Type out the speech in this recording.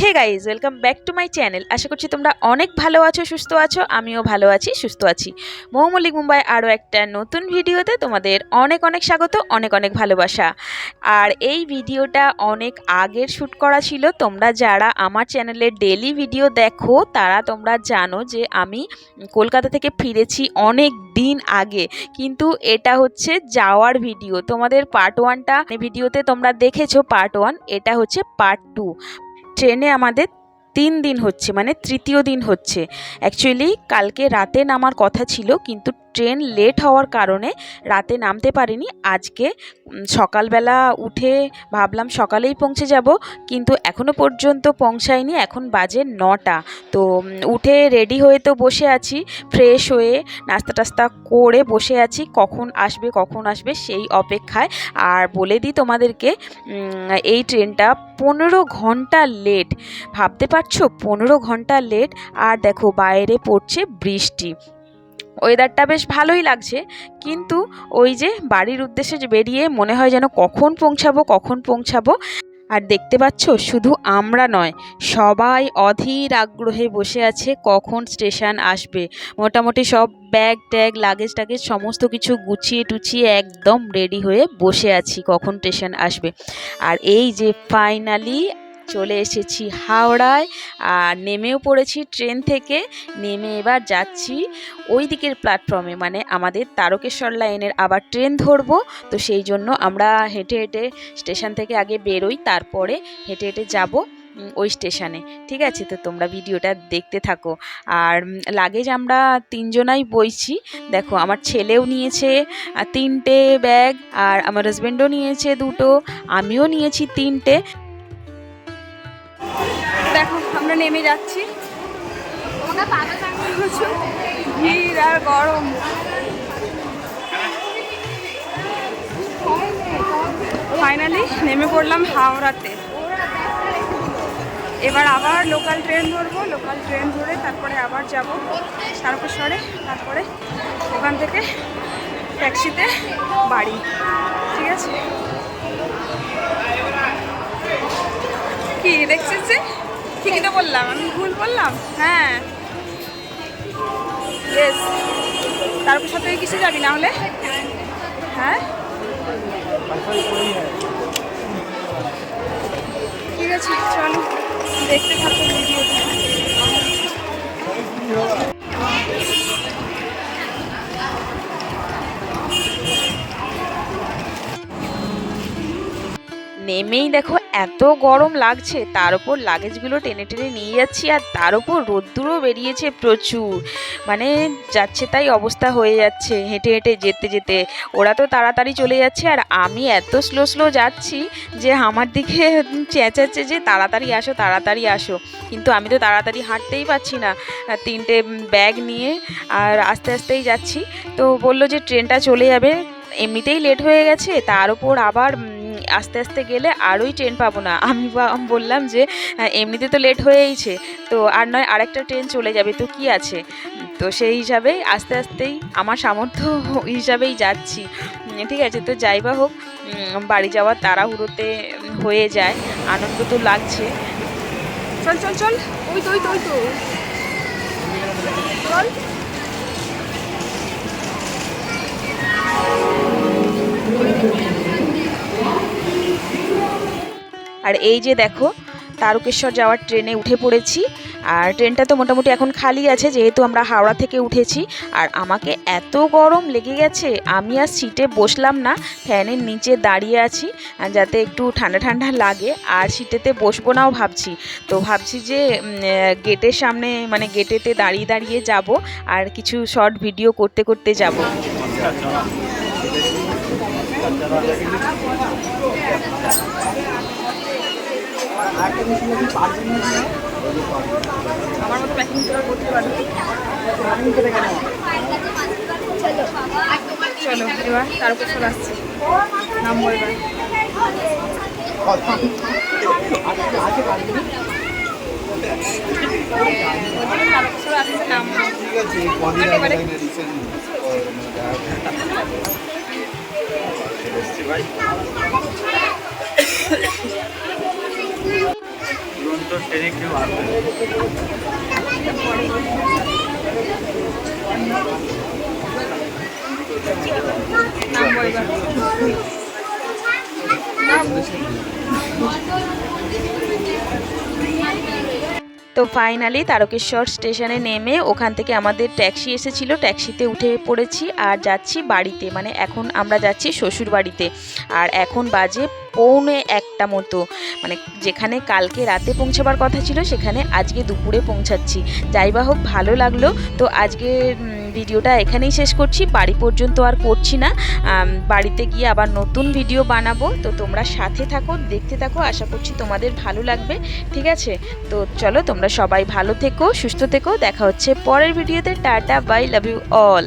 Hey guys welcome back to my channel আশা করছি তোমরা অনেক ভালো আছো, সুস্থ আছো, আমিও ভালো আছি, সুস্থ আছি। মৌমল্লিক মুম্বাই আরও একটা নতুন ভিডিওতে তোমাদের অনেক অনেক স্বাগত, অনেক অনেক ভালোবাসা। আর এই ভিডিওটা অনেক আগের শ্যুট করা ছিল। তোমরা যারা আমার চ্যানেলে ডেলি ভিডিও দেখো, তারা তোমরা জানো যে আমি কলকাতা থেকে ফিরেছি অনেক দিন আগে। কিন্তু এটা হচ্ছে যাওয়ার ভিডিও। তোমাদের পার্ট ওয়ানটা ভিডিওতে তোমরা দেখেছ পার্ট ওয়ান এটা হচ্ছে পার্ট টু ট্রেনে আমাদের তিন দিন হচ্ছে মানে তৃতীয় দিন হচ্ছে। অ্যাকচুয়ালি কালকে রাতে নামার কথা ছিল, কিন্তু ট্রেন লেট হওয়ার কারণে রাতে নামতে পারিনি। আজকে সকালবেলা উঠে ভাবলাম সকালেই পৌঁছে যাব, কিন্তু এখনও পর্যন্ত পৌঁছায়নি। এখন বাজে নটা। তো উঠে রেডি হয়ে তো বসে আছি ফ্রেশ হয়ে নাস্তা টাস্তা করে বসে আছি, কখন আসবে কখন আসবে সেই অপেক্ষায়। আর বলে দিই তোমাদেরকে এই ট্রেনটা পনেরো ঘণ্টা লেট ভাবতে পারছ? পনেরো ঘণ্টা লেট আর দেখো বাইরে পড়ছে বৃষ্টি। ওয়েদারটা বেশ ভালোই লাগছে। কিন্তু ওই যে বাড়ির উদ্দেশ্যে বেরিয়ে মনে হয় যেন কখন পৌঁছাবো কখন পৌঁছাবো। আর দেখতে পাচ্ছ, শুধু আমরা নয়, সবাই অধীর আগ্রহে বসে আছে কখন স্টেশন আসবে। মোটামুটি সব ব্যাগ, ট্যাগ লাগেজ টাগেজ সমস্ত কিছু গুছিয়ে টুছিয়ে একদম রেডি হয়ে বসে আছি কখন স্টেশন আসবে। আর এই যে ফাইনালি চলে এসেছি হাওড়ায়, আর নেমেও পড়েছি ট্রেন থেকে। নেমে এবার যাচ্ছি ওই দিকের প্ল্যাটফর্মে মানে আমাদের তারকেশ্বর লাইনের আবার ট্রেন ধরবো। তো সেই জন্য আমরা হেঁটে হেঁটে স্টেশন থেকে আগে বেরোই, তারপরে হেঁটে হেঁটে যাব ওই স্টেশনে ঠিক আছে? তো তোমরা ভিডিওটা দেখতে থাকো। আর লাগেজ আমরা তিনজনাই বইছি। দেখো, আমার ছেলেও নিয়েছে তিনটে ব্যাগ আর আমার হাজব্যান্ডও নিয়েছে দুটো। আমিও নিয়েছি তিনটে। আমরা নেমে যাচ্ছি। ভিড় আর গরম। ফাইনালি নেমে পড়লাম হাওড়াতে। এবার আবার লোকাল ট্রেন ধরবো লোকাল ট্রেন ধরে তারপরে আবার যাব তারকেশ্বরে, তারপরে ওখান থেকে ট্যাক্সিতে বাড়ি, ঠিক আছে? কি দেখছিস ঠিকই বললাম, আমি ভুল বললাম? হ্যাঁ। ইয়েস তারপর সাথে কিসে যাবি না হলে? হ্যাঁ? ঠিক আছে, চলো। দেখতে থাকো নেমেই দেখো এত গরম লাগছে, তার উপর লাগেজগুলো টেনে টেনে নিয়ে যাচ্ছি আর তার উপর রোদ্দুরও বেরিয়েছে প্রচুর। মানে যাচ্ছে তাই অবস্থা হয়ে যাচ্ছে, হেঁটে হেঁটে যেতে যেতে। ওরা তো তাড়াতাড়ি চলে যাচ্ছে আর আমি এত স্লো স্লো যাচ্ছি যে আমার দিকে চেঁচাচ্ছে যে তাড়াতাড়ি আসো তাড়াতাড়ি আসো। কিন্তু আমি তো তাড়াতাড়ি হাঁটতেই পারছি না। তিনটে ব্যাগ নিয়ে আর আস্তে আস্তেই যাচ্ছি। তো বলল যে ট্রেনটা চলে যাবে, এমনিতেই লেট হয়ে গেছে, তার উপর আবার আস্তে আস্তে গেলে আরোই ট্রেন পাবো না। আমি বললাম যে আহ, এমনিতে তো লেট হয়েইছে তো আর নয় আরেকটা ট্রেন চলে যাবে তো কি আছে? তো সেই হিসাবে আস্তে আস্তেই আমার সামর্থ্য হিসাবেই যাচ্ছি। ঠিক আছে তো যাই বা হোক বাড়ি যাওয়ার তাড়াহুড়োতে হয়ে যায় আনন্দ তো লাগছে। চল চল চল ওই তো ওই তো ওই তো। চল। আর এই যে দেখো, তারকেশ্বর যাওয়ার ট্রেনে উঠে পড়েছি। আর ট্রেনটা তো মোটামুটি এখন খালি আছে, যেহেতু আমরা হাওড়া থেকে উঠেছি। আর আমাকে এত গরম লেগে গেছে, আমি আর সিটে বসলাম না, ফ্যানের নিচে দাঁড়িয়ে আছি যাতে একটু ঠান্ডা ঠান্ডা লাগে। আর সিটেতে বসবো নাও ভাবছি। তো ভাবছি যে গেটের সামনে মানে গেটেতে দাঁড়িয়ে দাঁড়িয়ে যাব, আর কিছু শর্ট ভিডিও করতে করতে যাব। আমার মতো প্যাকিং করে করতে পারবি চলো এবার তারপর চলে আসছি। নামবো এবার তারকেশ্বর আসছে নামবো এবারে দুটো ট্রেনে কেউ আসবে নামবো। তো ফাইনালি তারকেশ্বর স্টেশনে নেমে ওখান থেকে আমাদের ট্যাক্সি এসেছিল। ট্যাক্সিতে উঠে পড়েছি আর যাচ্ছি বাড়িতে। মানে এখন আমরা যাচ্ছি শ্বশুর বাড়িতে। আর এখন বাজে পৌনে একটা মতো। মানে যেখানে কালকে রাতে পৌঁছাবার কথা ছিল, সেখানে আজকে দুপুরে পৌঁছাচ্ছি। যাই বা হোক, ভালো লাগল। তো আজকে ভিডিওটা এখানেই শেষ করছি। বাড়ি পর্যন্ত আর করছি না। বাড়িতে গিয়ে আবার নতুন ভিডিও বানাবো। তো তোমরা সাথে থাকো, দেখতে থাকো। আশা করছি তোমাদের ভালো লাগবে। ঠিক আছে? তো চলো তোমরা সবাই ভালো থেকো, সুস্থ থেকো। দেখা হচ্ছে পরের ভিডিওতে। Tata, bye, love you all.